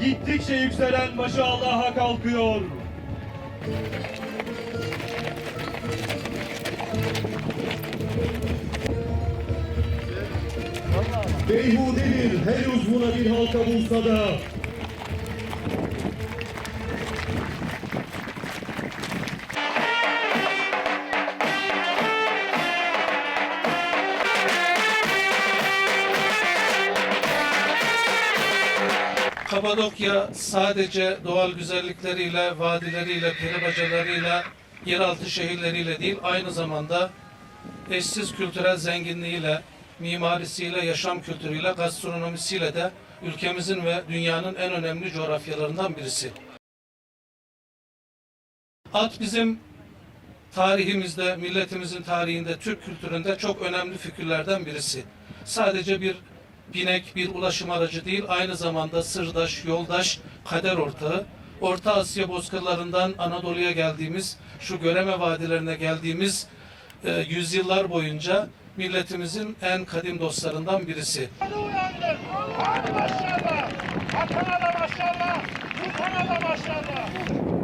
gittikçe yükselen başı Allah'a kalkıyor. Beyhudedir her uzvuna bir halka bulsa da Kapadokya sadece doğal güzellikleriyle, vadileriyle, peribacalarıyla, yeraltı şehirleriyle değil, aynı zamanda eşsiz kültürel zenginliğiyle, mimarisiyle, yaşam kültürüyle, gastronomisiyle de ülkemizin ve dünyanın en önemli coğrafyalarından birisi. At bizim tarihimizde, milletimizin tarihinde, Türk kültüründe çok önemli figürlerden birisi. Sadece bir binek, bir ulaşım aracı değil, aynı zamanda sırdaş, yoldaş, kader ortağı. Orta Asya bozkırlarından Anadolu'ya geldiğimiz, şu Göreme vadilerine geldiğimiz e, yüzyıllar boyunca milletimizin en kadim dostlarından birisi. Hadi maşallah. Hakan'a da maşallah. Sultan'a da maşallah.